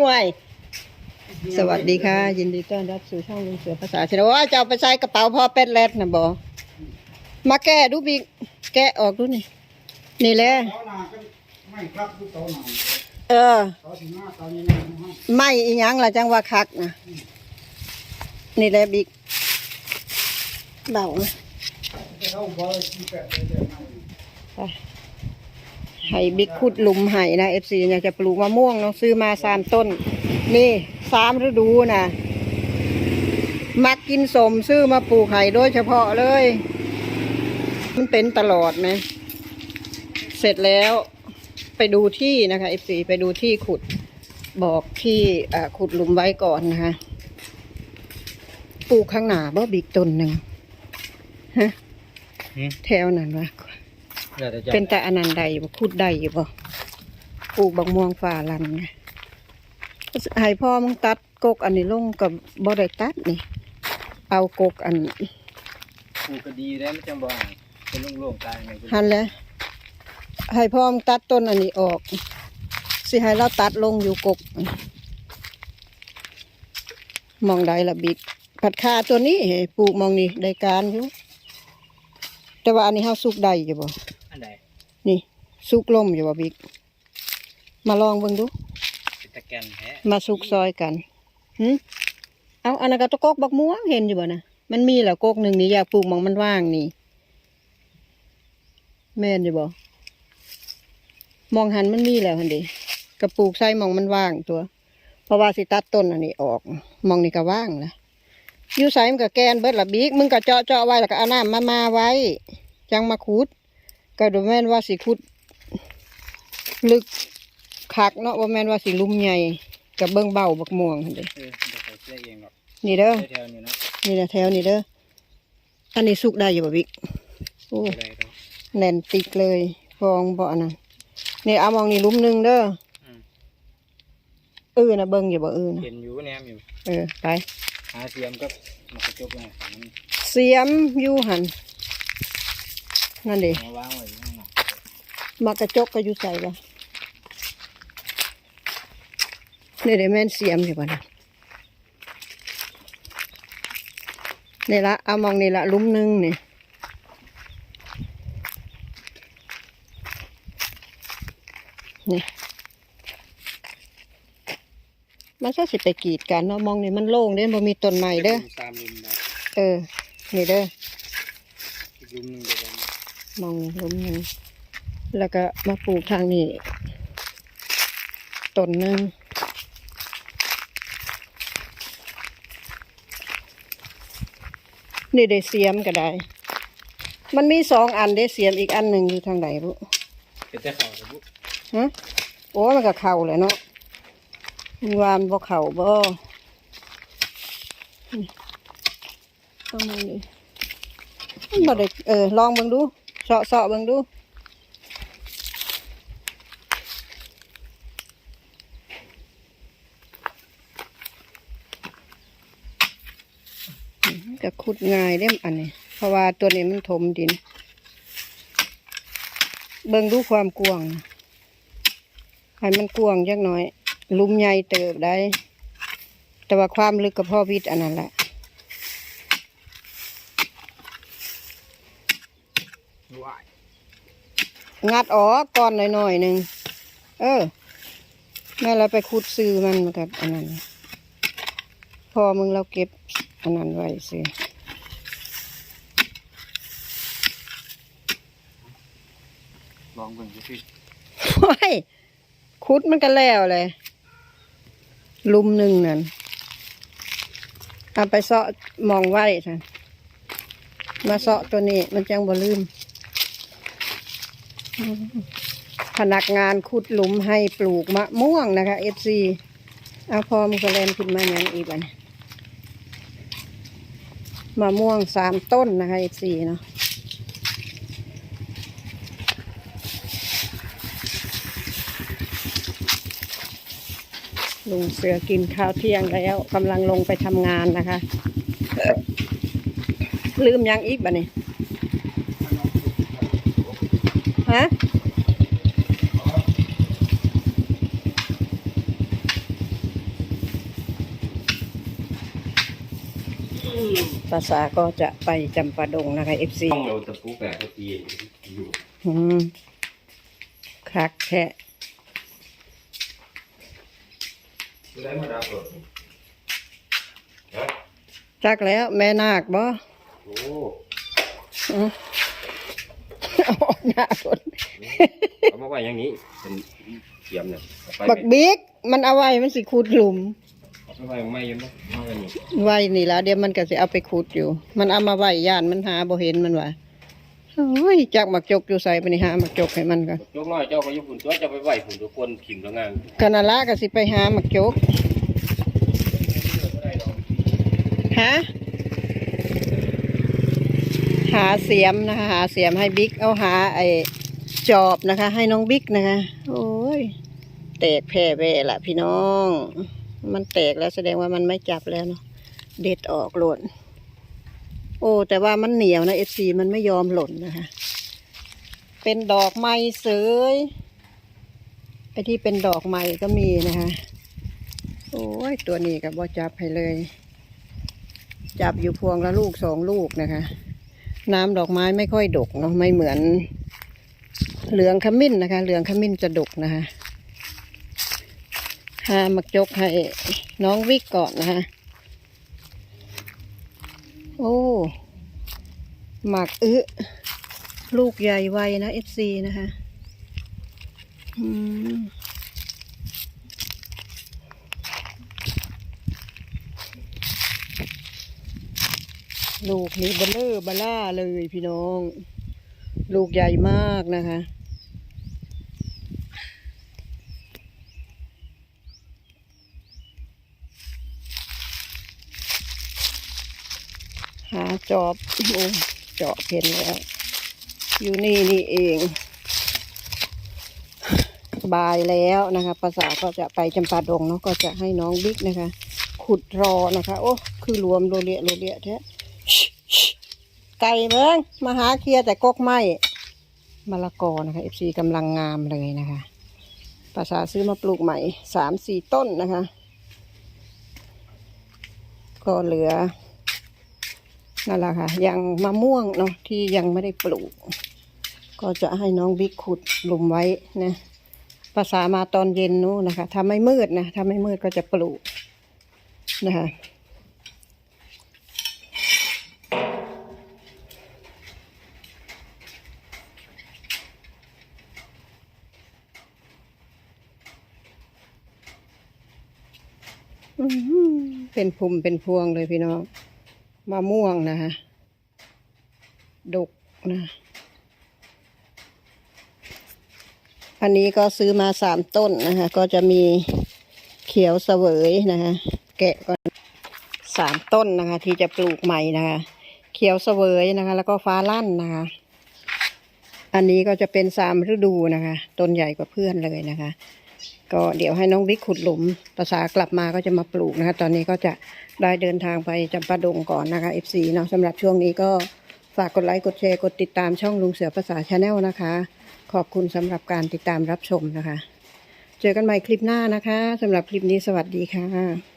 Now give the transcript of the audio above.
ห่วย สวัสดีค่ะ ยินดีต้อนรับสู่ช่องลุงเสือภาษาชนว่าจะเอาไปใส่กระเป๋าพ่อเป็ดแรดนะบอมาแก้ดูบิ๊กแกะออกดูนี่ นี่แหละเสาหนาก็ไม่ครับทุกเสาหนาเออเสาถึงหน้าเสานี้นะฮะไม่อีหยังล่ะจังว่าคักนะนี่แหละบิ๊กเบานะเสาบอยที่แปดเลยแต่ไม่ไป ให้บิ๊กขุดหลุมให้นะเอฟซีอยากจะปลูกมะม่วงเนาะซื้อมาสามต้น นี่สามฤดูนะมักกินสมซื้อมาปลูกไห่โดยเฉพาะเลย มันเป็นตลอดไหมเสร็จแล้วไปดูที่นะคะเอฟซีไปดูที่ขุดบอกที่อ่าขุดหลุมไว้ก่อนนะคะปลูกข้างหน้าบ่บิ๊กต้นหนึ่งฮะแถวนั้นวะ เป็นแต่อนันต์ใดบ่ขุดใดอยู่บ่ปลูกบักม่วงฝ่าลันไงให้พ่อมึงตัดกกอันนี้ลงกับบ่ได้ตัดนี่ เอากกอันปลูกก็ดีได้ไม่จำบ่อ่างเป็นโล่งๆกลางเนี่ยหันแหล้วให้พ่อมึงตัดต้นอันนี้ออก สิให้เราตัดลงอยู่กกมองใดละบิดผัดคาตัวนี้ให้ปลูกมองนี่ได้การอยู่แต่ว่าอันนี้เฮาสุกได้อยู่บ่ อันใดนี่สุกล่มอยู่บ่บิ๊กมาลองเบิ่งดูเป็นตะแกนแท้มาสุกซอยกันหึเอาอันนั้นก็ตะกกบักม่วงเห็นอยู่บ่นะมันมีแหละกกหนึ่งนี่อยากปลูกหมองมันว่างนี่ แม่นอยู่บ่มองหันมันมีแล้วหันดิกระปลูกใส่หมองมันว่างตัว เพราะว่าสิตัดต้นอันนี้ออกหมองนี่ก็ว่างละอยู่ใส่มันก็แกนเบิดละบิ๊กมึงก็เจาะเจาะไว้แล้วก็เอาน้ำมามาไว้ จังมาขุด ก็ดูแม่นว่าสิขุด ลึกคักเนาะว่าแม่นว่าสิลุ่มใหญ่กับเบิ้งเบาบักม่วงหั่นเด้เออเดี๋ยวเขาเชื่อเองหรอกนี่เด้อแถวๆนี้เนาะนี่นะแถวนี่เด้ออันนี้สุกได้อยู่บ่บิ๊กโอ้อะไรเนาะแน่นติกเลยฟองบ่อันนั้นนี่เอามองนี่หลุมหนึงเด้ออืมเออนะเบิ่งอยู่บ่เออนะเห็นอยู่แนมอยู่เออไปหาเสียมก็มากระจกเลยฝั่งนี้เสียมอยู่หัน นั่นเด้มาวางไว้ข้างหลังมากระจกก็อยู่ใส่ละนี่เด้แม่นเสียมอยู่บ่นะนี่ละเอามองนี่ละหลุมหนึงนี่นี่มันก็สิไปกรีดกันเนาะมองนี่มันโล่งเด้บ่มีต้นไม้เด้อตามริมได้เออนี่เด้ออีกรุมหนึงเดี๋ยวเรา มองหลุมหนึ่งแล้วก็มาปลูกทางนี้ต้นหนึ่งนี่ได้เสียมก็ได้ มันมีสองอันได้เสียมอีกอันหนึ่งอยู่ทางไหนรู้เป็นแต่เขาสมบุฮะโอ้มันก็เข่าเลยเนาะมันวานบ่เข่าบ่นี่เอามานี่มันบ่ได้เออลองเบิ่งดู เสาะเสาะเบิ่งดูก็ขุดง่ายเด้มอันนี้ เพราะว่าตัวนี้มันถมดิน เบิ่งดูความกว้างให้มันกว้างจักหน่อย ลุมใหญ่เติบได้ แต่ว่าความลึกกับพ่อวิทย์อันนั้นแหละ ว้ายงัดออกก่อนหน่อยๆหนึ่งเออ แม่เราไปขุดซื้อมันมากับอันนั้น พอมึงเราเก็บอันนั้นไว้สิลองเบิ่งดูสิว้ายขุดมันก็แล้วเลยลุมหนึ่งนั่นเอาไปเสาะมองไว้ท่นมาเสาะตัวนี้มันจังบ่ลืม พนักงานขุดหลุมให้ปลูกมะม่วงนะคะเอฟซีเอาพอมันก็แลนขึ้นมาอย่างอีกอันมะม่วงสามต้นนะคะเอฟซีเนาะลุงเสือกินข้าวเที่ยงแล้วกำลังลงไปทำงานนะคะ ลืมยังอีกบ่เนี่ยฮะ ภาษาก็จะไปจำปาดงนะคะ FC ต้องเราตะปูแปะก็ตีอยู่อืมคักแค่ได้มาดับรถฮะจักแล้วแม่นาคบ่โอ้อืมเอาออกหน้าคนเอามาไว้อย่างนี้เป็นเทียมเนี่ยเอาไปบักบิ๊กมันเอาไว้มันสิขุดหลุมเอา ไปไว้ไม่ยังไม่มาไว้นี่ไว้นี่ละเดี๋ยวมันก็สิเอาไปขุดอยู่ มันเอามาไว้ย่านมันหาบ่เห็นมันว่าโอ้ยจักหมักจกอยู่ใส่ไปนี่หาหมักจกให้มันก่อนยกน้อยเจ้าก็อยุหุ่นตัวจะไปไหวหุ่นทุกคนขิมแล้วงานกนาละก็สิไปหาหมักจกฮะหาเสียมนะคะหาเสียมให้บิ๊กเอาหาไอ้จอบนะคะ ให้น้องบิ๊กนะคะ โอ้ยแตกแพร่แว่ละพี่น้อง มันแตกแล้วแสดงว่ามันไม่จับแล้วเนาะเด็ดออกหล่น โอ้ แต่ว่ามันเหนียวนะเอฟซีมันไม่ยอมหล่นนะคะ เป็นดอกไม้เสยไอที่เป็นดอกไม้ก็มีนะคะ โอ้ยตัวนี้กับว่าจับให้เลย จับอยู่พวงละลูกสองลูกนะคะ น้ำดอกไม้ไม่ค่อยดกเนาะไม่เหมือนเหลืองขมิ้นนะคะ เหลืองขมิ้นจะดกนะคะ หาหมักจกให้น้องวิกก่อนนะคะ โอ้หมักอึลูกใหญ่ไวนะเอฟซีนะคะลูกนี้เบลเลอร์บล่าเลยพี่น้อง ลูกใหญ่มากนะคะ หาจอบโอ้เจาะเห็นแล้ว อยู่นี่นี่เอง บายแล้วนะคะ ภาษาก็จะไปจำปาดงเนาะก็จะให้น้องบิ๊กนะคะ ขุดรอนะคะ โอ้คือรวมโรเลียโรเลียแท้ไก่เบิ้งมาหาเคลียแต่กกไม้มะละกอนะคะเอฟซีกำลังงามเลยนะคะ ภาษาซื้อมาปลูกใหม่สามสี่ต้นนะคะ ก็เหลือ นั่นแหละค่ะยังมะม่วงเนาะที่ยังไม่ได้ปลูก ก็จะให้น้องบิ๊กขุดหลุมไว้นะภาษามาตอนเย็นนู้นนะคะถ้าไม่มืดนะถ้าไม่มืดก็จะปลูกนะคะเป็นภูมิเป็นพวงเลยพี่น้อง มะม่วงนะคะดกนะ อันนี้ก็ซื้อมาสามต้นนะคะ ก็จะมีเขียวเสวยนะคะแกะก่อนสามต้นนะคะ ที่จะปลูกใหม่นะคะ เขียวเสวยนะคะ แล้วก็ฟ้าลั่นนะคะ อันนี้ก็จะเป็นสามฤดูนะคะ ต้นใหญ่กว่าเพื่อนเลยนะคะ ก็เดี๋ยวให้น้องบิ๊กขุดหลุมภาษากลับมาก็จะมาปลูกนะคะ ตอนนี้ก็จะได้เดินทางไปจำปาดงก่อนนะคะ FC เนาะสำหรับช่วงนี้ก็ฝากกดไลค์กดแชร์กดติดตามช่องลุงเสือภาษาชาแนลนะคะ ขอบคุณสำหรับการติดตามรับชมนะคะ เจอกันใหม่คลิปหน้านะคะสำหรับคลิปนี้สวัสดีค่ะ